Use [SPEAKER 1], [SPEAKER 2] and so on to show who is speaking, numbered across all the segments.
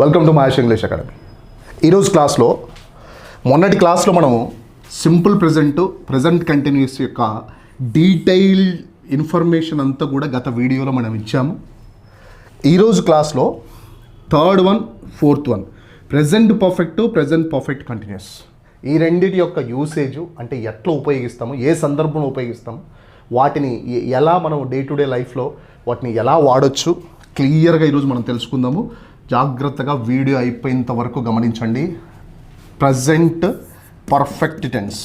[SPEAKER 1] Welcome to Mahesh English academy ఈరోజు క్లాస్లో మొన్నటి క్లాస్లో మనం సింపుల్ ప్రజెంట్ ప్రజెంట్ కంటిన్యూస్ యొక్క డీటెయిల్డ్ ఇన్ఫర్మేషన్ అంతా కూడా గత వీడియోలో మనం ఇచ్చాము. ఈరోజు క్లాస్లో third one fourth one present perfect present perfect continuous ఈ రెండిటి యొక్క యూసేజ్ అంటే ఎట్లా ఉపయోగిస్తాము ఏ సందర్భంలో ఉపయోగిస్తాము వాటిని ఎలా మనం డే టు డే లైఫ్లో వాటిని ఎలా వాడొచ్చు క్లియర్గా ఈరోజు మనం తెలుసుకుందాము. జాగ్రత్తగా వీడియో అయిపోయేంత వరకు గమనించండి. Present perfect tense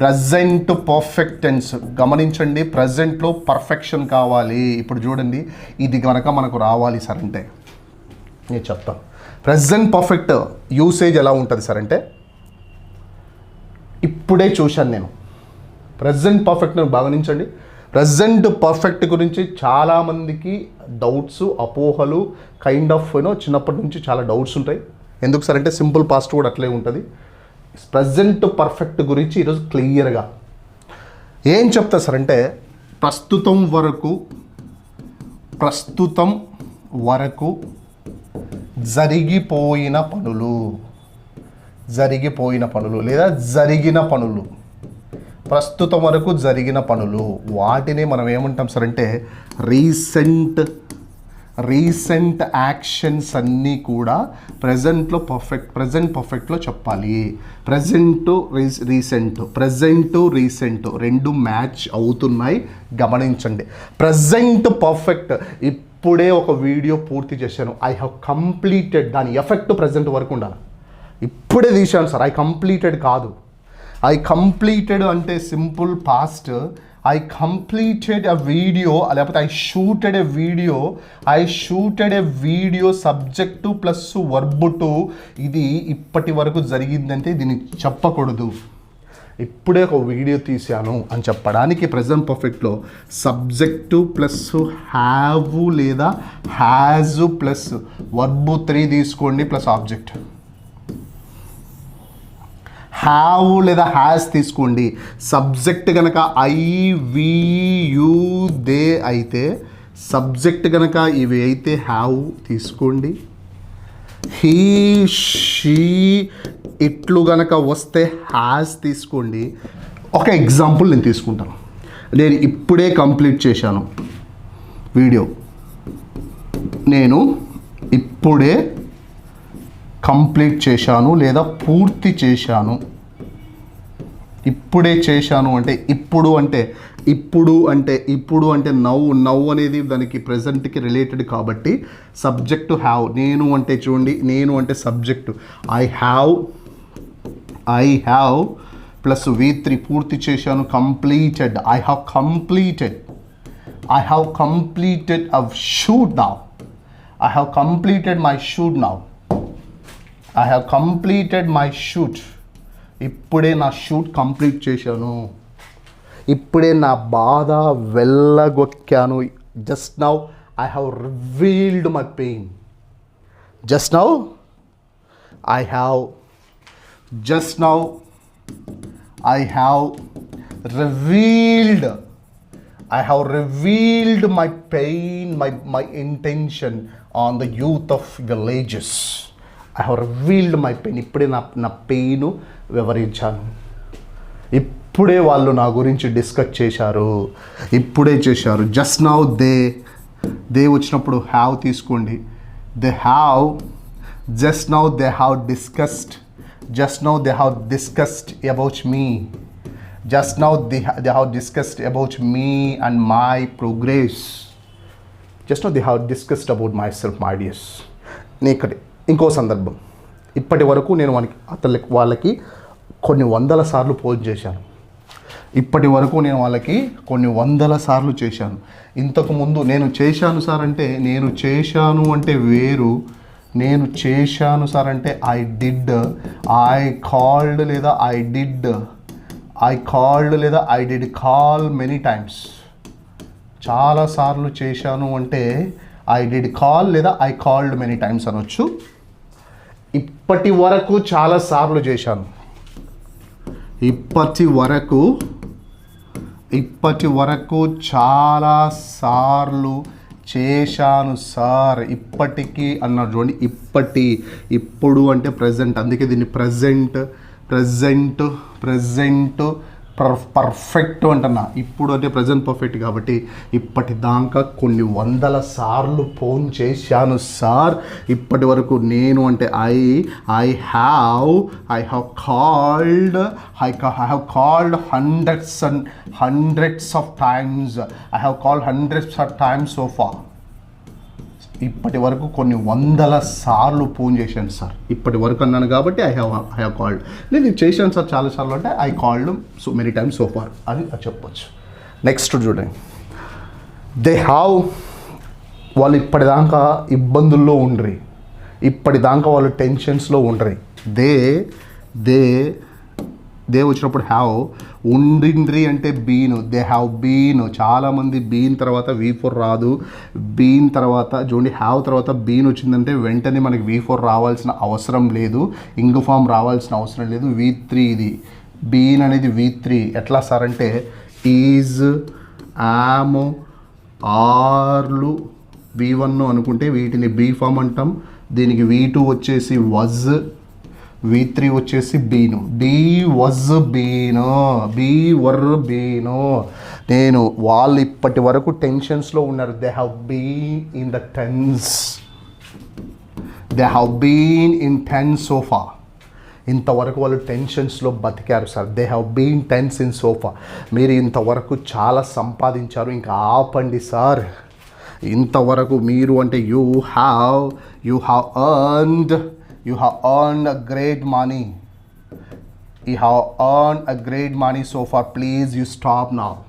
[SPEAKER 1] present perfect tense గమనించండి ప్రజెంట్లో పర్ఫెక్షన్ కావాలి. ఇప్పుడు చూడండి ఇది కనుక మనకు రావాలి సార్ అంటే. నేను చెప్తాను ప్రజెంట్ పర్ఫెక్ట్ యూసేజ్ ఎలా ఉంటుంది సార్ అంటే ఇప్పుడే చూశాను నేను. ప్రజెంట్ పర్ఫెక్ట్ గమనించండి. ప్రజెంట్ పర్ఫెక్ట్ గురించి చాలామందికి డౌట్స్ అపోహలు కైండ్ ఆఫ్ యూనో చిన్నప్పటి నుంచి చాలా డౌట్స్ ఉంటాయి. ఎందుకు సార్ అంటే సింపుల్ పాస్ట్ కూడా అట్లే ఉంటుంది. ప్రజెంట్ పర్ఫెక్ట్ గురించి ఈరోజు క్లియర్గా ఏం చెప్తా సార్ అంటే ప్రస్తుతం వరకు ప్రస్తుతం వరకు జరిగిపోయిన పనులు. జరిగిపోయిన పనులు లేదా జరిగిన పనులు. ప్రస్తుతం వరకు జరిగిన పనులు. వాటిని మనం ఏమంటాం సార్ అంటే రీసెంట్ రీసెంట్ యాక్షన్స్ అన్నీ కూడా ప్రజెంట్లో పర్ఫెక్ట్ ప్రజెంట్ పర్ఫెక్ట్లో చెప్పాలి. ప్రజెంట్ రీసెంట్ ప్రజెంట్ రీసెంట్ రెండు మ్యాచ్ అవుతున్నాయి. గమనించండి. ప్రజెంట్ పర్ఫెక్ట్ ఇప్పుడే ఒక వీడియో పూర్తి చేశాను. ఐ హ్యావ్ కంప్లీటెడ్ దాని ఎఫెక్ట్ ప్రజెంట్ వరకు ఉండాలి. ఇప్పుడే తీశాను సార్ ఐ కంప్లీటెడ్ కాదు. ఐ కంప్లీటెడ్ అంటే simple past I completed a video లేకపోతే I shooted a video I shooted a video subject plus verb two ఇది ఇప్పటి వరకు జరిగిందంటే దీన్ని చెప్పకూడదు. ఇప్పుడే ఒక వీడియో తీశాను అని చెప్పడానికి ప్రజెంట్ పర్ఫెక్ట్లో సబ్జెక్టు ప్లస్ హ్యావ్ లేదా హ్యాజ్ ప్లస్ వర్బు త్రీ తీసుకోండి ప్లస్ ఆబ్జెక్ట్ హ్యావ్ లేదా హ్యాస్ తీసుకోండి. సబ్జెక్ట్ కనుక ఐ వి యూ దే అయితే సబ్జెక్ట్ కనుక ఇవి అయితే హ్యావ్ తీసుకోండి. హీ షీ ఇట్లు గనక వస్తే హ్యాస్ తీసుకోండి. ఒక ఎగ్జాంపుల్ నేను తీసుకుంటాను. నేను ఇప్పుడే కంప్లీట్ చేశాను. వీడియో నేను ఇప్పుడే కంప్లీట్ చేశాను లేదా పూర్తి చేశాను. ఇప్పుడే చేశాను అంటే ఇప్పుడు అంటే ఇప్పుడు అంటే ఇప్పుడు అంటే నవ్వు నవ్వు అనేది దానికి ప్రజెంట్కి రిలేటెడ్ కాబట్టి సబ్జెక్టు హ్యావ్ నేను అంటే చూడండి నేను అంటే subject. I have I have plus V three పూర్తి చేశాను completed. I have completed. I have completed of shoot now. I have completed my shoot now I have completed my shoot ఇప్పుడే నా shoot complete చేశాను. ఇప్పుడే నా బాధ వెళ్ళగొక్కాను. Just now I have revealed my pain just now I have just now I have revealed I have revealed my pain my my intention on the youth of villages I her veiled my pain ఇప్పుడే నా నా pain వివరించాను. ఇప్పుడే వాళ్ళు నా గురించి discuss చేశారు. ఇప్పుడే చేశారు. జస్ట్ నౌ దే దే వచ్చినప్పుడు హ్యావ్ తీసుకోండి. They have just now they have discussed just now they have discussed about me just now the they have discussed about me and my progress just now they have discussed about myself my నేకడే ఇంకో సందర్భం. ఇప్పటి వరకు నేను మనకి అతని వాళ్ళకి కొన్ని వందల సార్లు పోస్ట్ చేశాను. ఇప్పటి వరకు నేను వాళ్ళకి కొన్ని వందల సార్లు చేశాను. ఇంతకుముందు నేను చేశాను సార్ అంటే నేను చేశాను అంటే వేరు. నేను చేశాను సార్ అంటే ఐ డిడ్ ఐ కాల్డ్ లేదా ఐ డిడ్ ఐ కాల్డ్ లేదా I did call many times చాలాసార్లు చేశాను అంటే ఐ డిడ్ కాల్ లేదా ఐ కాల్డ్ మెనీ టైమ్స్ అనొచ్చు. ఇప్పటి వరకు చాలాసార్లు చేశాను. ఇప్పటి వరకు ఇప్పటి వరకు చాలా సార్లు చేశాను సార్. ఇప్పటికీ అన్నారు చూడండి ఇప్పటి ఇప్పుడు అంటే ప్రజెంట్ అందుకే దీన్ని ప్రజెంట్ ప్రజెంట్ ప్రజెంట్ పర్ఫెక్ట్ అంటున్నా. ఇప్పుడు అంటే ప్రజెంట్ పర్ఫెక్ట్ కాబట్టి ఇప్పటిదాకా కొన్ని వందల సార్లు ఫోన్ చేశాను సార్. ఇప్పటి వరకు నేను అంటే I I have I have called I I have called hundreds and hundreds of times I have called hundreds of times so far ఇప్పటి వరకు కొన్ని వందల సార్లు ఫోన్ చేశాను సార్. ఇప్పటి వరకు అన్నాను కాబట్టి I have I have called నేను ఇది చేశాను సార్ చాలా సార్లు అంటే I called so many times so far అని చెప్పొచ్చు. నెక్స్ట్ చూడండి. దే హ్యావ్ వాళ్ళు ఇప్పటిదాకా ఇబ్బందుల్లో ఉండ్రి. ఇప్పటిదాకా వాళ్ళు టెన్షన్స్లో ఉండ్రి. దే దే దే వచ్చినప్పుడు హ్యావ్ ఉండిండ్రి అంటే బీను. They have been. చాలామంది బీన్ తర్వాత వి ఫోర్ రాదు. బీన్ తర్వాత చూడండి హ్యావ్ తర్వాత బీన్ వచ్చిందంటే వెంటనే మనకి వి ఫోర్ రావాల్సిన అవసరం లేదు. ఇంగ్ ఫామ్ రావాల్సిన అవసరం లేదు. వి త్రీ ఇది. బీన్ అనేది వి త్రీ. ఎట్లా సార్ అంటే ఈజ్ యామ్ ఆర్లు వి వన్ అనుకుంటే వీటిని బీ ఫామ్ అంటాం. దీనికి వీ టూ వచ్చేసి వజ్ వి త్రీ వచ్చేసి been be was been be were been నేను వాళ్ళు ఇప్పటి వరకు టెన్షన్స్లో ఉన్నారు. They have been in the tense they have been in ten so far ఇంతవరకు వాళ్ళు టెన్షన్స్లో బతికారు sir. They have been tense in so far మీరు ఇంతవరకు చాలా సంపాదించారు. ఇంకా ఆపండి సార్. ఇంతవరకు మీరు అంటే you have you have earned you have earned a great money. You have earned a great money so far. Please you stop now.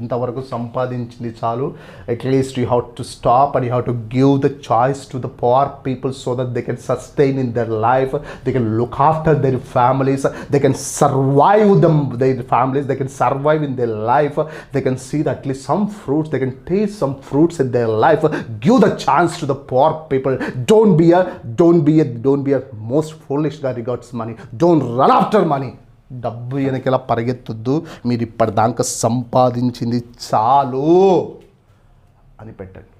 [SPEAKER 1] ఇంతవరకు సంపాదించింది చాలు. At least you have to stop and you have to give the choice to the power people so that they can sustain in their life they can look after their families they can survive them their families they can survive in their life they can see the at least some fruits they can taste some fruits in their life give the chance to the power people don't be uh don't be uh don't be a most ఫోలిష్గా regards money don't run after money డబ్బు వెనకెలా పరిగెత్తొద్దు. మీరు ఇప్పటిదాకా సంపాదించింది చాలు అని పెట్టండి.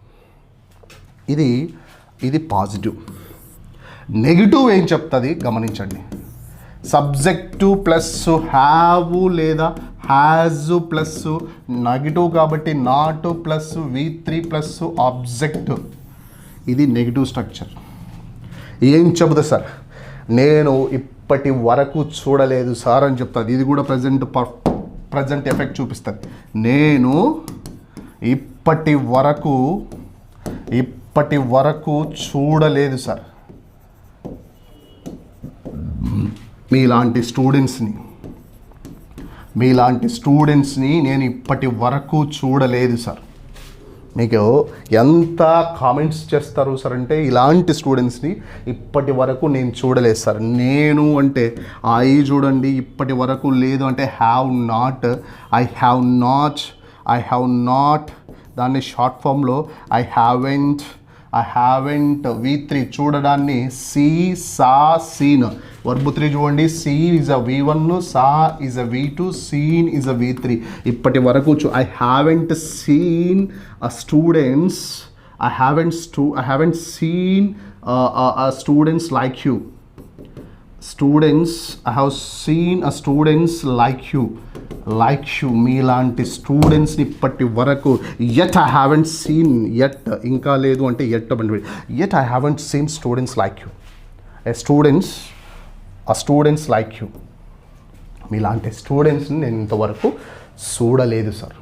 [SPEAKER 1] ఇది ఇది పాజిటివ్. నెగిటివ్ ఏం చెప్తుంది? గమనించండి. సబ్జెక్టు ప్లస్ హ్యావ్ లేదా హ్యాజ్ ప్లస్ నెగిటివ్ కాబట్టి not plus V three plus object. ఇది నెగిటివ్ స్ట్రక్చర్. ఏం చెబుతుంది సార్? నేను ఇప్పటి వరకు చూడలేదు సార్ అని చెప్తుంది ఇది కూడా ప్రజెంట్ ప్రజెంట్ ఎఫెక్ట్ చూపిస్తుంది. నేను ఇప్పటి వరకు ఇప్పటి వరకు చూడలేదు సార్. మీలాంటి స్టూడెంట్స్ని మీలాంటి స్టూడెంట్స్ని నేను ఇప్పటి వరకు చూడలేదు సార్. మీకు ఎంత కామెంట్స్ చేస్తారు సార్ అంటే ఇలాంటి స్టూడెంట్స్ని ఇప్పటి వరకు నేను చూడలేదు సార్ నేను అంటే ఐ చూడండి ఇప్పటి వరకు లేదు అంటే have not I have not I have not దాన్ని షార్ట్ ఫామ్లో I haven't I haven't V three చూడడాన్ని see saw seen. Verb three చూడండి. See is a V one saw is a V two seen is a V three ఇప్పటి వరకు I haven't seen a students I haven't స్టూ I haven't seen students like you students I have seen a students like you like you మీలాంటి స్టూడెంట్స్ని ఇప్పటి వరకు. Yet I haven't seen yet ఇంకా లేదు అంటే yet yet I haven't seen students like you a students ఆ students like you మీలాంటి స్టూడెంట్స్ని నేను ఇంతవరకు చూడలేదు సార్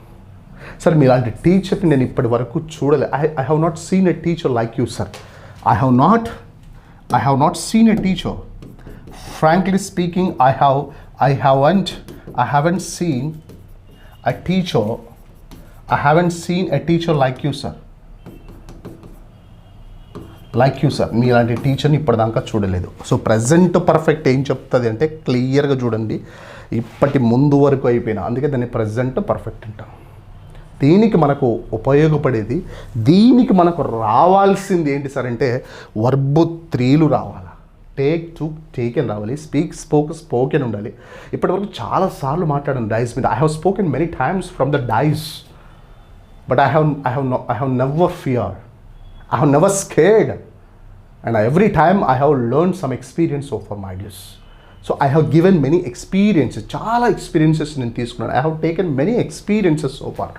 [SPEAKER 1] సార్ మీలాంటి టీచర్ని నేను ఇప్పటి వరకు చూడలేదు I I have not seen a teacher like you sir I have not I have not seen a teacher frankly speaking i have i haven't i haven't seen a teacher i haven't seen a teacher like you sir. Like you sir మీలాంటి టీచర్ని ఇప్పటిదాకా చూడలేదు. So present perfect ఏం చెప్తుంది అంటే క్లియర్గా చూడండి. ఇప్పటి ముందు వరకు అయిపోయిన. అందుకే దాన్ని ప్రజెంట్ పర్ఫెక్ట్ అంటాం. దీనికి మనకు ఉపయోగపడేది దీనికి మనకు రావాల్సింది ఏంటి సార్ అంటే వర్బు త్రీలు రావాలి. టేక్ టు టేకెన్ రావాలి. స్పీక్ స్పోక్ స్పోకెన్ ఉండాలి. ఇప్పటివరకు చాలాసార్లు మాట్లాడాను డైస్ మీద. I have spoken many times from the dais but I have I have I have never fear I have never scared and every time I have learn some experience of my dears so I have given many experiences చాలా experiences నేను తీసుకున్నాను. I have taken many experiences so far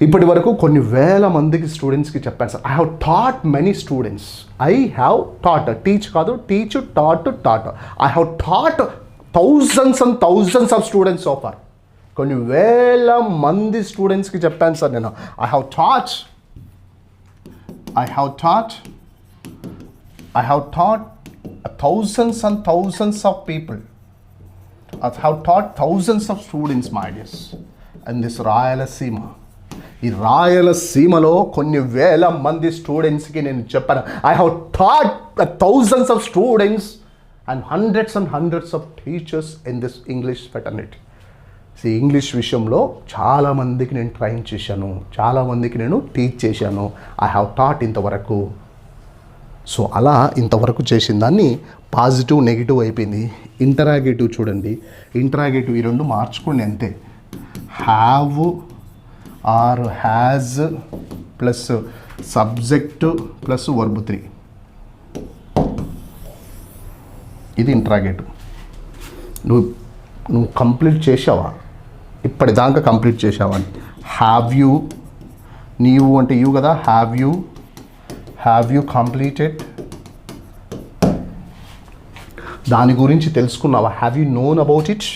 [SPEAKER 1] ఇప్పటి వరకు కొన్ని వేల మందికి స్టూడెంట్స్కి చెప్పాను sir. I have taught many students I have taught teach కాదు teach taught taught I have taught thousands and thousands of students so far కొన్ని వేల మంది స్టూడెంట్స్కి చెప్పాను సార్ నేను. I have taught I have taught I have taught thousands and thousands of people I have taught thousands of students my ideas and this Rayalaseema ఈ రాయలసీమలో కొన్ని వేల మంది స్టూడెంట్స్కి నేను చెప్పాను. I have thought thousands of students and hundreds and hundreds of teachers in this English fraternity so English విషయంలో చాలామందికి నేను ట్రైన్ చేశాను. చాలామందికి నేను టీచ్ చేశాను. ఐ హ్యావ్ థాట్ ఇంతవరకు. సో అలా ఇంతవరకు చేసిన దాన్ని పాజిటివ్ నెగిటివ్ అయిపోయింది. ఇంటరాగేటివ్ చూడండి. ఇంటరాగేటివ్ ఈ రెండు మార్చుకోండి అంతే. Have or has plus subject plus verb three ఇది ఇంటరాగేటివ్ నువ్వు నువ్వు కంప్లీట్ చేసావా ఇప్పటిదాకా కంప్లీట్ చేసావా అని హ్యావ్ యూ నీవు అంటే యూ కదా? Have you have you completed దాని గురించి తెలుసుకున్నావా? Have you known about it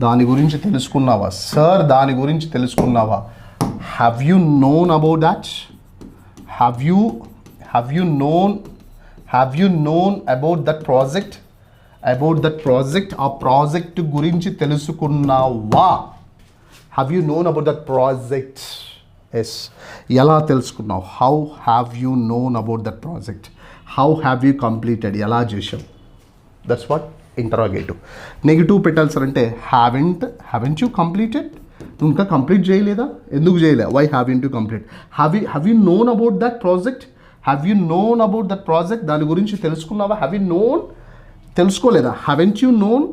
[SPEAKER 1] దాని గురించి తెలుసుకున్నావా? సార్ దాని గురించి తెలుసుకున్నావా? Have you known about that? Have you have you known have you known about that project about that project ఆ ప్రాజెక్ట్ గురించి తెలుసుకున్నావా? Have you known about that project yes ఎలా తెలుసుకున్నావు? How have you known about that project how have you completed ఎలా చేసావు that's what interrogative negative పెట్టాలి sir అంటే haven't haven't you completed నువ్వు ఇంకా కంప్లీట్ చేయలేదా? ఎందుకు చేయలే? Why have you complete have you have you known about that project have you known about that project దాని గురించి తెలుసుకున్నావా? Have you known తెలుసుకోలేదా? Haven't you known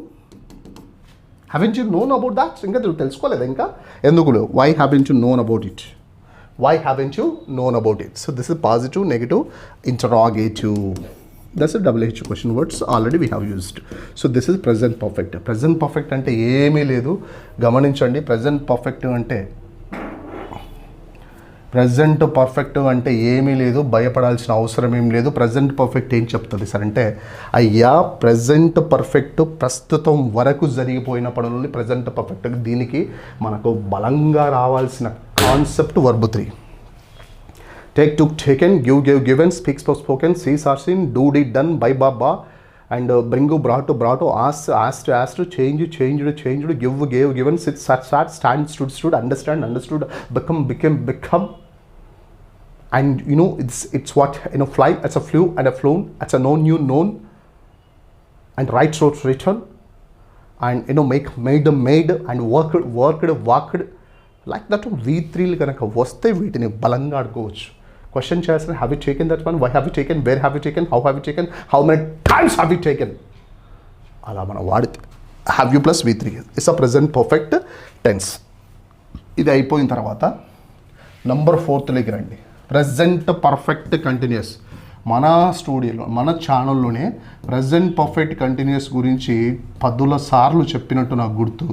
[SPEAKER 1] haven't you known about that ఇంకా తెలుసుకోలేదా ఇంకా? ఎందుకు why haven't you known about it why haven't you known about it? So this is positive negative interrogative. That's a double words already words already we so this is this perfect present perfect అంటే ఏమీ లేదు. గమనించండి present perfect అంటే present perfect అంటే ఏమీ లేదు. భయపడాల్సిన అవసరం ఏం లేదు. ప్రజెంట్ పర్ఫెక్ట్ ఏం చెప్తుంది సార్ అంటే అయ్యా ప్రజెంట్ పర్ఫెక్ట్ ప్రస్తుతం వరకు జరిగిపోయిన పనులని ప్రజెంట్ పర్ఫెక్ట్ దీనికి మనకు బలంగా రావాల్సిన concept verb three take took taken give give given speaks for spoken sees or seen do did done by Baba and bring brought brought ask asked asked change changed changed give gave given sit sat sat stand stood stood understand understood become became become and you know it's it's what you know fly it's a flew and a flown it's a known you known and right so it's written and you know make made made and worked worked worked like that we త్రీలు కనుక వస్తే వీటిని బలంగా అడుకోవచ్చు question చేయాల్సిన have you taken that one why have you taken where have you taken how have you taken how many times have you taken అలా మనం వాడితే. Have you plus V three it's a present perfect tense ఇది అయిపోయిన తర్వాత number ఫోర్త్లోకి రండి. Present perfect continuous మన స్టూడియోలో మన ఛానల్లోనే ప్రజెంట్ పర్ఫెక్ట్ కంటిన్యూస్ గురించి పదుల సార్లు చెప్పినట్టు నాకు గుర్తు.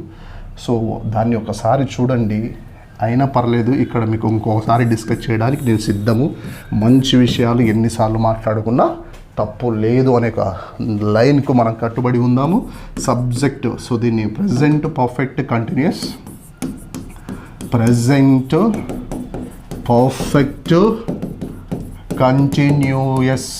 [SPEAKER 1] సో దాన్ని ఒకసారి చూడండి. అయినా పర్లేదు ఇక్కడ మీకు ఇంకొకసారి డిస్కస్ చేయడానికి నేను సిద్ధము. మంచి విషయాలు ఎన్నిసార్లు మాట్లాడుకున్నా తప్పు లేదు అనే ఒక లైన్కు మనం కట్టుబడి ఉందాము. సబ్జెక్ట్ సో దీన్ని present perfect continuous. Present perfect continuous.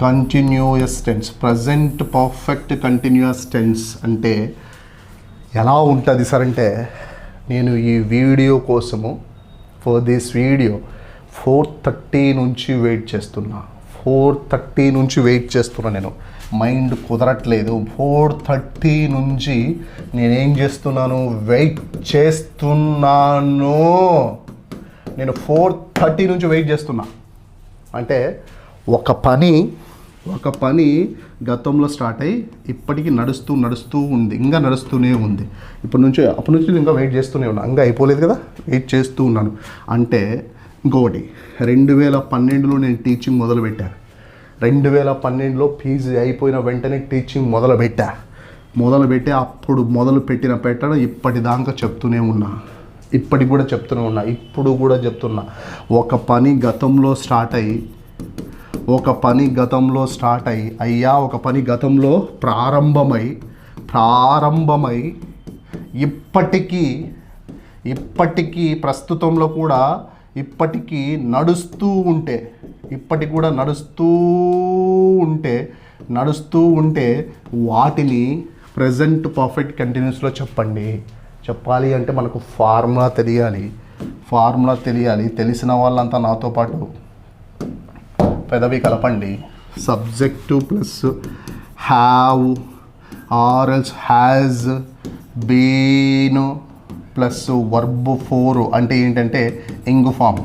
[SPEAKER 1] Continuous tense. Present perfect continuous tense అంటే ఎలా ఉంటుంది సార్ అంటే నేను ఈ వీడియో కోసము for this video four thirty నుంచి వెయిట్ చేస్తున్నా. ఫోర్ థర్టీ నుంచి వెయిట్ చేస్తున్నా నేను. మైండ్ కుదరట్లేదు. ఫోర్ థర్టీ నుంచి నేనేం చేస్తున్నాను? వెయిట్ చేస్తున్నాను. నేను ఫోర్ థర్టీ నుంచి వెయిట్ చేస్తున్నా. అంటే ఒక పని ఒక పని గతంలో స్టార్ట్ అయ్యి ఇప్పటికీ నడుస్తూ నడుస్తూ ఉంది ఇంకా నడుస్తూనే ఉంది. ఇప్పటి నుంచి అప్పటి నుంచి నేను ఇంకా వెయిట్ చేస్తూనే ఉన్నాను ఇంకా అయిపోలేదు కదా? వెయిట్ చేస్తూ ఉన్నాను. అంటే ఇంకొకటి రెండు వేల పన్నెండులో నేను టీచింగ్ మొదలుపెట్టా. రెండు వేల పన్నెండులో పీజీ అయిపోయిన వెంటనే టీచింగ్ మొదలుపెట్టా. మొదలుపెట్టి అప్పుడు మొదలు పెట్టిన పెట్టడం ఇప్పటిదాకా చెప్తూనే ఉన్నా. ఇప్పటికి కూడా చెప్తూనే ఉన్నా. ఇప్పుడు కూడా చెప్తున్నా. ఒక పని గతంలో స్టార్ట్ అయ్యి ఒక పని గతంలో స్టార్ట్ అయ్యి అయ్యా ఒక పని గతంలో ప్రారంభమై ప్రారంభమై ఇప్పటికీ ఇప్పటికీ ప్రస్తుతంలో కూడా ఇప్పటికీ నడుస్తూ ఉంటే ఇప్పటికి కూడా నడుస్తూ ఉంటే నడుస్తూ ఉంటే వాటిని ప్రజెంట్ పర్ఫెక్ట్ కంటిన్యూస్లో చెప్పండి. చెప్పాలి అంటే మనకు ఫార్ములా తెలియాలి. ఫార్ములా తెలియాలి. తెలిసిన వాళ్ళంతా నాతో పాటు పెదవి కలపండి. సబ్జెక్టు ప్లస్ హ్యావ్ ఆర్ఎల్స్ has been plus verb four అంటే ఏంటంటే ing form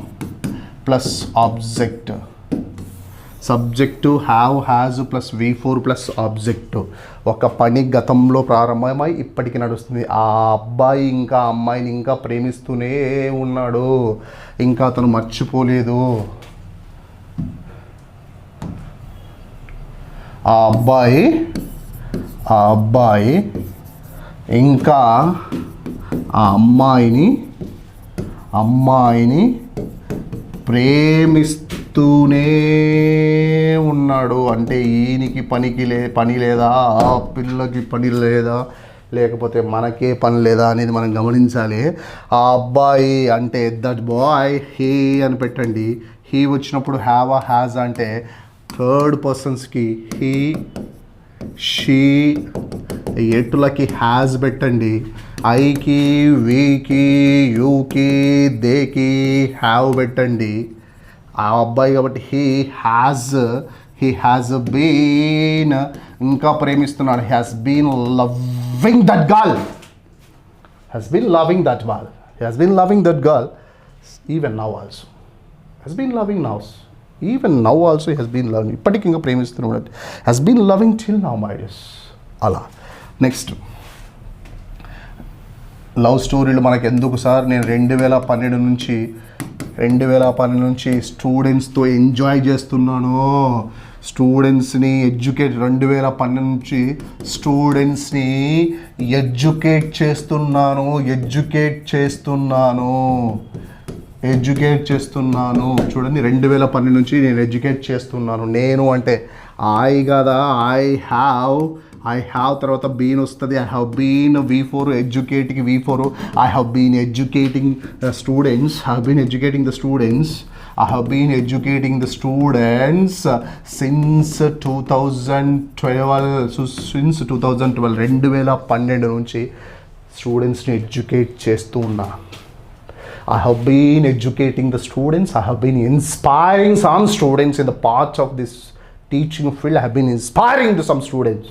[SPEAKER 1] plus object subject have has plus V four plus object ఒక పని గతంలో ప్రారంభమై ఇప్పటికి నడుస్తుంది. ఆ అబ్బాయి ఇంకా అమ్మాయిని ఇంకా ప్రేమిస్తూనే ఉన్నాడు. ఇంకా అతను మర్చిపోలేదు. ఆ అబ్బాయి ఆ అబ్బాయి ఇంకా ఆ అమ్మాయిని అమ్మాయిని ప్రేమిస్తూనే ఉన్నాడు. అంటే ఈయనకి పనికి లే పని లేదా ఆ పిల్లకి పని లేదా లేకపోతే మనకే పని లేదా అనేది మనం గమనించాలి. ఆ అబ్బాయి అంటే దట్ బాయ్ హీ అని పెట్టండి. హీ వచ్చినప్పుడు హ్యావ్ ఆ హ్యాజ్ అంటే థర్డ్ పర్సన్స్కి హీ షీ ఎటులకి హ్యాజ్ పెట్టండి. ఐకి వీకి యూకి దేకి హ్యావ్ పెట్టండి. ఆ అబ్బాయి కాబట్టి he has he has been ఇంకా ప్రేమిస్తున్నాడు. Has been loving that girl has been loving that wall has been loving that girl even now also has been loving నౌస్ even now also he's been loving ఇప్పటికి ఇంకా ప్రేమిస్తున్నాడు he's been loving till now మైడస్ అలా. Next love స్టోరీలు మనకు ఎందుకు sir నేను రెండు వేల పన్నెండు నుంచి రెండు వేల పన్నెండు నుంచి స్టూడెంట్స్తో ఎంజాయ్ చేస్తున్నాను. స్టూడెంట్స్ని ఎడ్యుకేట్ రెండు వేల పన్నెండు నుంచి స్టూడెంట్స్ని ఎడ్యుకేట్ చేస్తున్నాను ఎడ్యుకేట్ చేస్తున్నాను. ఎడ్యుకేట్ చేస్తున్నాను. చూడండి రెండు వేల పన్నెండు నుంచి నేను ఎడ్యుకేట్ చేస్తున్నాను. నేను అంటే ఐ కదా ఐ హ్యావ్ ఐ హ్యావ్ తర్వాత బీన్ వస్తుంది. I have been V four educating V four I have been educating students have been educating the students I have been educating the students since two thousand twelve since two thousand twelve రెండు వేల పన్నెండు నుంచి స్టూడెంట్స్ని educate చేస్తూ ఉన్నా. I have been educating the students. I have been inspiring some students in the parts of this teaching field. I have been inspiring to some students,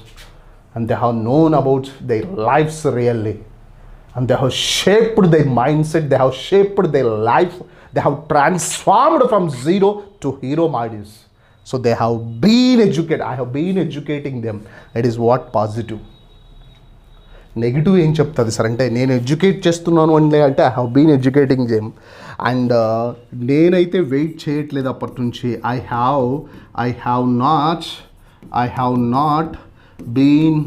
[SPEAKER 1] and they have known about their lives really, and they have shaped their mindset. They have shaped their life. They have transformed from zero to hero minds. So they have been educated. I have been educating them. It is what positive. Negative ఏం చెప్తుంది sir అంటే నేను educate చేస్తున్నాను అంటే అంటే I have been educating జేమ్ and నేనైతే wait చేయట్లేదు అప్పటి నుంచి. I have I have not I have not been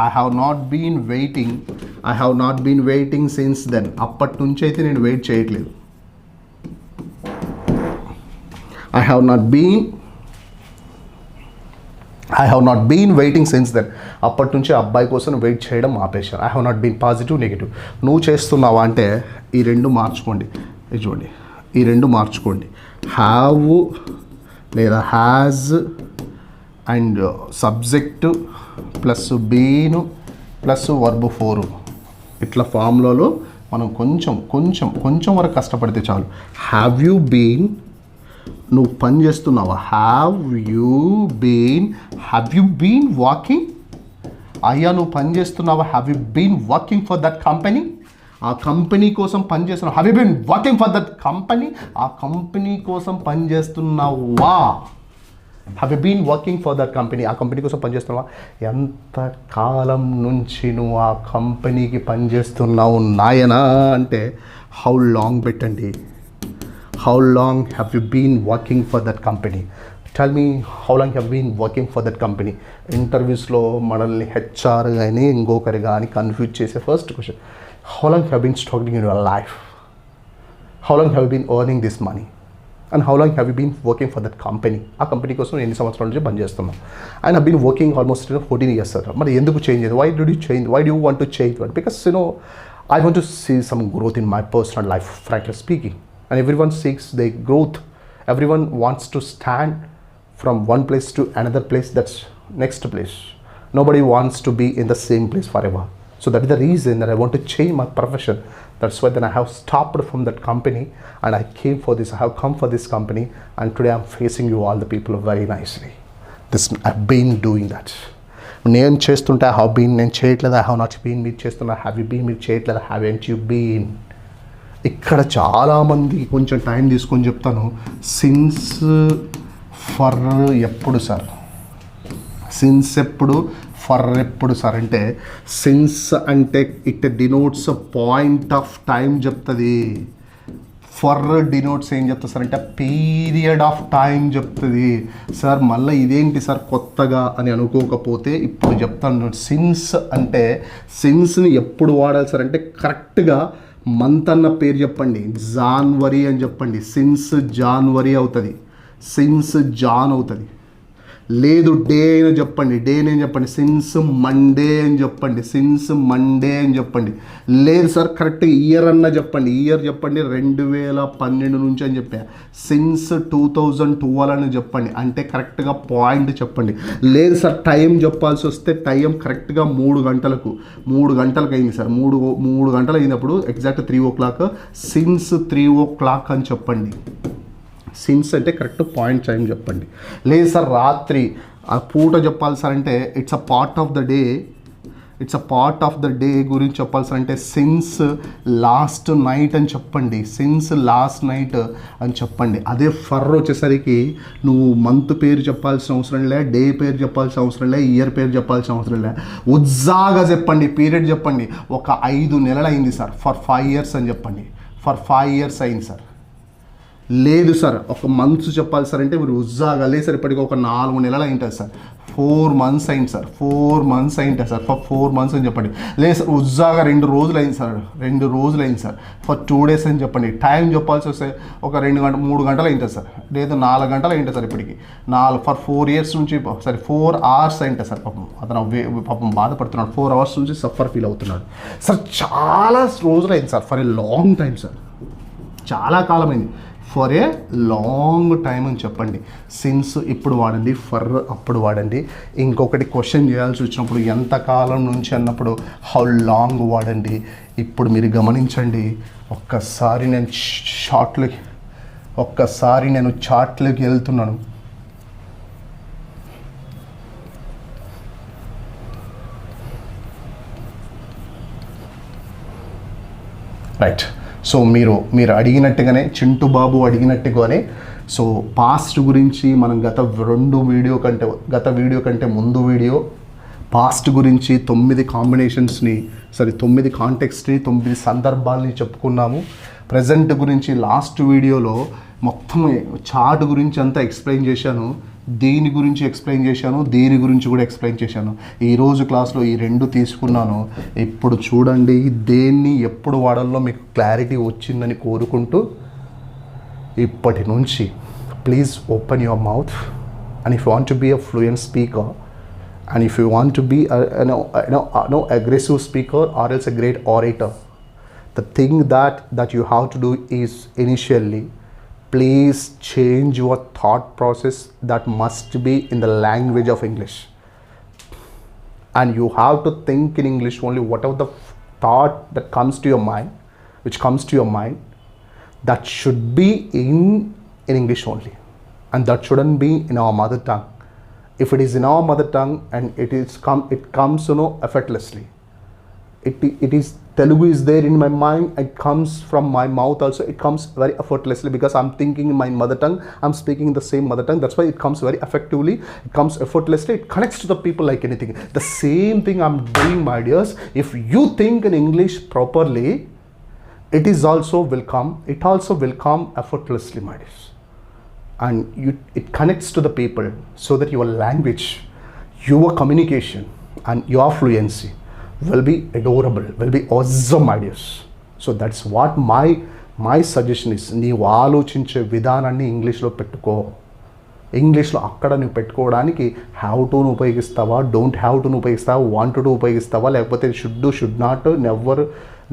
[SPEAKER 1] I have not been waiting I have not been waiting since then అప్పటి నుంచి అయితే నేను వెయిట్ చేయట్లేదు. I have not been I have not been waiting since then అప్పటి నుంచి ఆ అబ్బాయి కోసం వెయిట్ చేయడం ఆపేశాను I have not been positive negative నువ్వు చేస్తున్నావా అంటే ఈ రెండు మార్చుకోండి. ఇది చూడండి. ఈ రెండు మార్చుకోండి. హ్యావ్ లేదా has and subject plus been plus verb four ఇట్లా ఫామ్లలో మనం కొంచెం కొంచెం కొంచెం వరకు కష్టపడితే చాలు. హ్యావ్ యూ బీన్ నువ్వు పని చేస్తున్నావా? Have you been have you been walking అయ్యా నువ్వు పని చేస్తున్నావా? Have you been working for that company ఆ కంపెనీ కోసం పని చేస్తున్నావు? Have you been working for that company ఆ కంపెనీ కోసం పని చేస్తున్నావా? Have you been working for that company ఆ కంపెనీ కోసం పనిచేస్తున్నావా ఎంత కాలం నుంచి నువ్వు ఆ కంపెనీకి పనిచేస్తున్నావు నాయనా? అంటే హౌ లాంగ్ పెట్టండి? How long have you been working for that company? Tell me how long have you been working for that company? ఇంటర్వ్యూస్లో మనల్ని హెచ్ఆర్ కానీ ఇంకొకరు కానీ కన్ఫ్యూజ్ చేసే first question how long have been struggling in your life how long have been earning this money and how long have you been working for that company ఆ company కోసం ఎన్ని సంవత్సరాల నుంచి పనిచేస్తున్నాం and have been working almost fourteen years sir మరి ఎందుకు change అయ్యింది why do you change why do want to change one because you no I want to see some growth in my personal life frankly speaking and everyone seeks the growth everyone wants to stand from one place to another place that's next place nobody wants to be in the same place forever so that is the reason that i want to change my profession that's why then i have stopped from that company and i came for this i have come for this company and today i'm facing you all the people very nicely this i've been doing that నేను చేస్తుంటే I have been నేను చేయట్లేదు I have not been మీరు చేస్తున్నా have you been మీరు చేయట్లేదు have ఎంట్ you been ఇక్కడ చాలామంది కొంచెం టైం తీసుకొని చెప్తాను. సిన్స్ ఫర్ ఎప్పుడు సార్? సిన్స్ ఎప్పుడు? ఫర్ ఎప్పుడు సార్? అంటే సిన్స్ అంటే it denotes point of time చెప్తుంది. ఫర్ డినోట్స్ ఏం చెప్తుంది సార్? అంటే పీరియడ్ ఆఫ్ టైం చెప్తుంది. సార్ మళ్ళీ ఇదేంటి సార్ కొత్తగా అని అనుకోకపోతే ఇప్పుడు చెప్తాను. సిన్స్ అంటే సిన్స్ని ఎప్పుడు వాడాలి సార్? అంటే కరెక్ట్గా మంత్ అన్న పేరు చెప్పండి. జాన్వరి అని చెప్పండి. సిన్స్ జాన్వరి అవుతుంది. సిన్స్ జాన్ అవుతుంది. లేదు డే అయినా చెప్పండి డే అని చెప్పండి సిన్స్ మండే అని చెప్పండి సిన్స్ మండే అని చెప్పండి. లేదు సార్ కరెక్ట్ ఇయర్ అన్న చెప్పండి ఇయర్ చెప్పండి రెండు వేల పన్నెండు నుంచి అని చెప్పా. సిన్స్ టూ థౌజండ్ ట్వెల్వ్ అని చెప్పండి అంటే కరెక్ట్గా పాయింట్ చెప్పండి. లేదు సార్ టైం చెప్పాల్సి వస్తే టైం కరెక్ట్గా మూడు గంటలకు మూడు గంటలకు అయింది సార్. మూడు మూడు గంటలు అయినప్పుడు exact three o'clock since three o'clock అని చెప్పండి. సిన్స్ అంటే కరెక్ట్ పాయింట్ టైం చెప్పండి. లేదు సార్ రాత్రి ఆ పూట చెప్పాలి సార్ అంటే it's a part of the day it's a part of the day గురించి చెప్పాలి సార్ అంటే సిన్స్ లాస్ట్ నైట్ అని చెప్పండి. సిన్స్ లాస్ట్ నైట్ అని చెప్పండి. అదే ఫర్ వచ్చేసరికి నువ్వు మంత్ పేరు చెప్పాల్సిన అవసరం లే డే పేరు చెప్పాల్సిన అవసరం లే ఇయర్ పేరు చెప్పాల్సిన అవసరం లే. ఉజ్జాగా చెప్పండి పీరియడ్ చెప్పండి. ఒక ఐదు నెలలు అయింది సార్ ఫర్ ఫైవ్ ఇయర్స్ అని చెప్పండి. ఫర్ ఫైవ్ ఇయర్స్ అయింది సార్. లేదు సార్ ఒక మంత్స్ చెప్పాలి సార్ అంటే మీరు ఉజ్జాగా లేదు సార్ ఇప్పటికి ఒక నాలుగు నెలలు అయింటుంది సార్. ఫోర్ మంత్స్ అయింది సార్ ఫోర్ మంత్స్ అయింటుంది సార్ ఫర్ ఫోర్ మంత్స్ అని చెప్పండి. లేదు సార్ ఉజ్జాగా రెండు రోజులు అయింది సార్ రెండు రోజులు అయింది సార్ ఫర్ టూ డేస్ అని చెప్పండి. టైం చెప్పాల్సి వస్తే ఒక రెండు గంట మూడు గంటలు అయింటుంది సార్ లేదు నాలుగు గంటలు అయింటుంది సార్ ఇప్పటికి. నాలుగు ఫర్ ఫోర్ ఇయర్స్ నుంచి సారీ ఫోర్ అవర్స్ అయింటుంది సార్ పాపం. అతను పాపం బాధపడుతున్నాడు. ఫోర్ అవర్స్ నుంచి సఫర్ ఫీల్ అవుతున్నాడు. సార్ చాలా రోజులు అయింది sir for a long time sir. చాలా కాలమైంది. ఫర్ ఏ లాంగ్ టైం అని చెప్పండి. సిన్స్ ఇప్పుడు వాడండి ఫర్ అప్పుడు వాడండి. ఇంకొకటి క్వశ్చన్ చేయాల్సి వచ్చినప్పుడు ఎంత కాలం నుంచి అన్నప్పుడు హౌ లాంగ్ వాడండి. ఇప్పుడు మీరు గమనించండి ఒక్కసారి నేను షార్ట్లకి ఒక్కసారి నేను చార్ట్లోకి వెళ్తున్నాను. రైట్ సో మీరు మీరు అడిగినట్టుగానే చింటు బాబు అడిగినట్టుగానే సో పాస్ట్ గురించి మనం గత రెండు వీడియో కంటే గత వీడియో కంటే ముందు వీడియో పాస్ట్ గురించి తొమ్మిది కాంబినేషన్స్ని సారీ తొమ్మిది కాంటెక్స్ని తొమ్మిది సందర్భాల్ని చెప్పుకున్నాము. ప్రజెంట్ గురించి లాస్ట్ వీడియోలో మొత్తం చార్ట్ గురించి అంతా ఎక్స్ప్లెయిన్ చేశాను. దీని గురించి ఎక్స్ప్లెయిన్ చేశాను దీని గురించి కూడా ఎక్స్ప్లెయిన్ చేశాను. ఈరోజు క్లాస్లో ఈ రెండు తీసుకున్నాను. ఇప్పుడు చూడండి దేన్ని ఎప్పుడు వాడాలో మీకు క్లారిటీ వచ్చిందని కోరుకుంటూ ఇప్పటి నుంచి please open your mouth. And if want to be a fluent speaker and if you want to be no aggressive speaker or else a great orator the thing that that you have to do is initially please change your thought process that must be in the language of english. And you have to think in english only whatever the thought that comes to your mind which comes to your mind that should be in in english only. And that shouldn't be in our mother tongue. If it is in our mother tongue and it is come it comes you know effortlessly it, it is Telugu is there in my mind. It comes from my mouth also. It comes very effortlessly because I'm thinking in my mother tongue. I'm speaking in the same mother tongue. That's why it comes very effectively. It comes effortlessly. It connects to the people like anything. The same thing I'm doing, my dears. If you think in English properly, it is also will come it also will come effortlessly my dears and you it connects to the people so that your language your communication and your fluency will be adorable will be awesome ideas. So so that's what my my suggestion is. నీవు ఆలోచించే విధానాన్ని ఇంగ్లీష్లో పెట్టుకో. ఇంగ్లీష్లో అక్కడ నువ్వు పెట్టుకోవడానికి have టును ఉపయోగిస్తావా డోంట్ హ్యావ్ టును ఉపయోగిస్తావా వాంట్ టు ఉపయోగిస్తావా లేకపోతే should should not never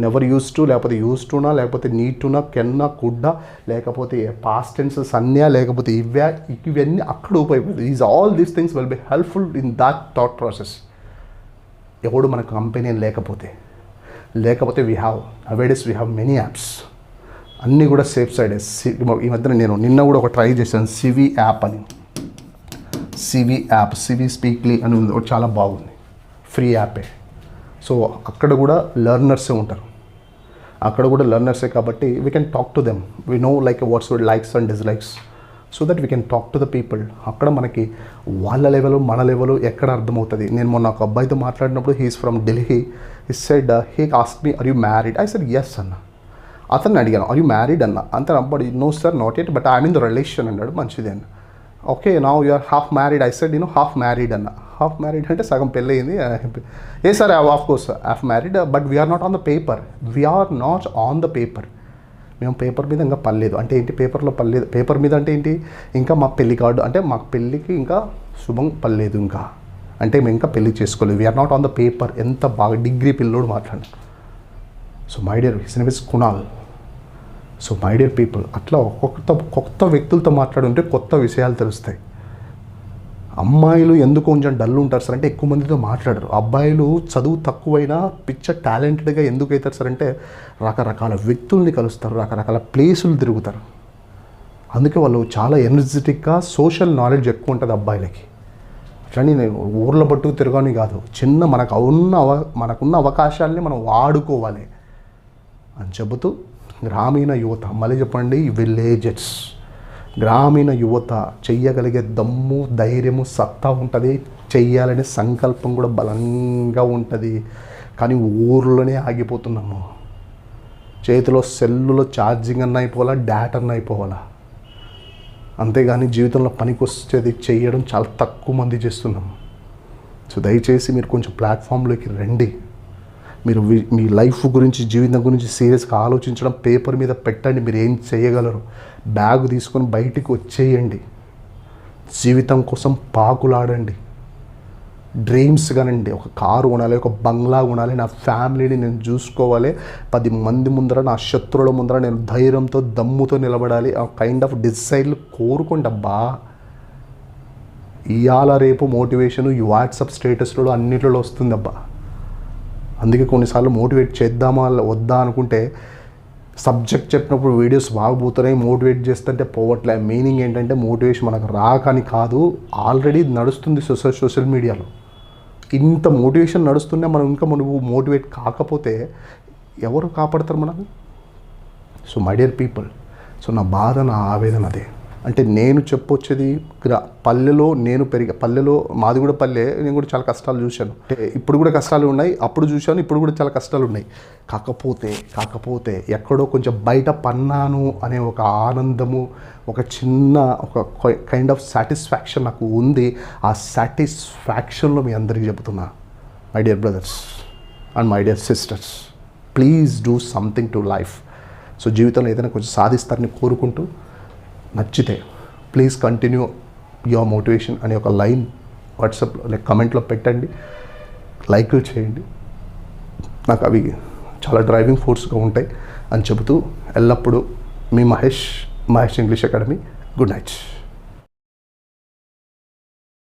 [SPEAKER 1] never use to లేకపోతే యూస్ టునా లేకపోతే నీడ్ టునా కెన్నా కుడ్డా లేకపోతే పాస్ట్ టెన్సెస్ అన్యా లేకపోతే ఇవ్యా ఇవన్నీ అక్కడ ఉపయోగపడుతుంది is all these things will be helpful in that thought process ఎవడు మన కంపెనీ లేకపోతే. లేకపోతే వీ హ్యావ్ అవేడెస్ వీ హ్యావ్ మెనీ యాప్స్ అన్నీ కూడా సేఫ్ సైడ్ ఈ మధ్యన నేను నిన్న కూడా ఒక ట్రై చేశాను సివి యాప్ అని. సివి యాప్ సివి స్పీక్లీ అని ఉంది. చాలా బాగుంది. ఫ్రీ యాపే సో అక్కడ కూడా లెర్నర్సే ఉంటారు. అక్కడ కూడా లెర్నర్సే కాబట్టి we can talk to them we know like what's would likes and dislikes so that we can talk to the people అక్కడ మనకి వాళ్ళ లెవెల్ మన లెవెల్ ఎక్కడ అర్థమవుతుంది? నేను మొన్న ఒక అబ్బాయితో మాట్లాడినప్పుడు he's from Delhi he said he ask me are you married I said yes అన్న. అతన్ని అడిగాను ఆర్ యూ మ్యారీడ్ అన్న. అంత అబ్బాడు no sir not at but I mean the relation అన్నాడు మంచిది అన్న. ఓకే నా you're half married I said నేను హాఫ్ మ్యారీడ్ అన్న. హాఫ్ మ్యారీడ్ అంటే సగం పెళ్ళయింది. ఏ sir of course half married but we're not on the paper we're not on the paper మేము పేపర్ మీద ఇంకా పర్లేదు అంటే ఏంటి? పేపర్లో పర్లేదు పేపర్ మీద అంటే ఏంటి? ఇంకా మా పెళ్ళి కార్డు అంటే మా పెళ్ళికి ఇంకా శుభం పర్లేదు ఇంకా. అంటే మేము ఇంకా పెళ్ళి చేసుకోలేదు. We're not on the paper ఎంత బాగా డిగ్రీ పిల్లోడు మాట్లాడు so my dear his name is so my dear people అట్లా ఒక్కొక్క కొత్త వ్యక్తులతో మాట్లాడుంటే కొత్త విషయాలు తెలుస్తాయి. అమ్మాయిలు ఎందుకు కొంచెం డల్ ఉంటారు సార్ అంటే ఎక్కువ మందితో మాట్లాడరు. అబ్బాయిలు చదువు తక్కువైనా పిచ్చ టాలెంటెడ్గా ఎందుకు అవుతారు సార్ అంటే రకరకాల వ్యక్తుల్ని కలుస్తారు రకరకాల ప్లేసులు తిరుగుతారు. అందుకే వాళ్ళు చాలా ఎనర్జెటిక్గా సోషల్ నాలెడ్జ్ ఎక్కువ ఉంటుంది అబ్బాయిలకి. కానీ నేను ఊర్ల పట్టుకు తిరగని కాదు. చిన్న మనకు ఉన్న అవ మనకున్న అవకాశాలని మనం వాడుకోవాలి అని చెబుతూ గ్రామీణ యువత మళ్ళీ చెప్పండి విలేజెస్. గ్రామీణ యువత చెయ్యగలిగే దమ్ము ధైర్యము సత్తా ఉంటుంది. చెయ్యాలనే సంకల్పం కూడా బలంగా ఉంటుంది. కానీ ఊర్లోనే ఆగిపోతున్నాము. చేతిలో సెల్లులో ఛార్జింగ్ అన్న అయిపోవాలా డాట్ అన్న అయిపోవాలా? అంతేగాని జీవితంలో పనికొచ్చేది చేయడం చాలా తక్కువ మంది చేస్తున్నాము. సో దయచేసి మీరు కొంచెం ప్లాట్ఫామ్లోకి రండి. మీరు మీ లైఫ్ గురించి జీవితం గురించి సీరియస్గా ఆలోచించడం పేపర్ మీద పెట్టండి మీరు ఏం చేయగలరు? బ్యాగ్ తీసుకొని బయటికి వచ్చేయండి. జీవితం కోసం పాకులాడండి. డ్రీమ్స్ కానండి. ఒక కారు కొనాలి ఒక బంగ్లా కొనాలి నా ఫ్యామిలీని నేను చూసుకోవాలి పది మంది ముందర నా శత్రువుల ముందర నేను ధైర్యంతో దమ్ముతో నిలబడాలి ఆ కైండ్ ఆఫ్ డిసైడ్లు కోరుకోండి అబ్బా. ఇవాళ రేపు మోటివేషన్ ఈ వాట్సాప్ స్టేటస్లలో అన్నిటిలో వస్తుంది అబ్బా. అందుకే కొన్నిసార్లు మోటివేట్ చేద్దామా వద్దా అనుకుంటే సబ్జెక్ట్ చెప్పినప్పుడు వీడియోస్ బాగుపోతున్నాయి మోటివేట్ చేస్తుంటే పోవట్లే. మీనింగ్ ఏంటంటే మోటివేషన్ మనకు రాకని కాదు ఆల్రెడీ నడుస్తుంది సోషల్ సోషల్ మీడియాలో. ఇంత మోటివేషన్ నడుస్తున్నా మనం ఇంకా మనకు మోటివేట్ కాకపోతే ఎవరు కాపాడతారు మనకు so my dear people so నా బాధ నా ఆవేదన అదే. అంటే నేను చెప్పొచ్చేది గ్రా పల్లెలో నేను పెరిగా పల్లెలో మాది కూడా పల్లె నేను కూడా చాలా కష్టాలు చూశాను. అంటే ఇప్పుడు కూడా కష్టాలు ఉన్నాయి అప్పుడు చూశాను ఇప్పుడు కూడా చాలా కష్టాలు ఉన్నాయి. కాకపోతే కాకపోతే ఎక్కడో కొంచెం బయట పన్నాను అనే ఒక ఆనందము ఒక చిన్న ఒక కైండ్ ఆఫ్ సాటిస్ఫాక్షన్ నాకు ఉంది. ఆ సాటిస్ఫాక్షన్లో మీ అందరికీ చెబుతున్నా. My dear brothers and my dear sisters please do something to life so జీవితంలో ఏదైనా కొంచెం సాధిస్తారని కోరుకుంటూ నచ్చితే ప్లీజ్ కంటిన్యూ యువర్ మోటివేషన్ అనే ఒక లైన్ వాట్సాప్లో లైక్ కమెంట్లో పెట్టండి. లైక్లు చేయండి. నాకు అవి చాలా డ్రైవింగ్ ఫోర్స్గా ఉంటాయి అని చెబుతూ ఎల్లప్పుడూ మీ Mahesh Mahesh English academy good night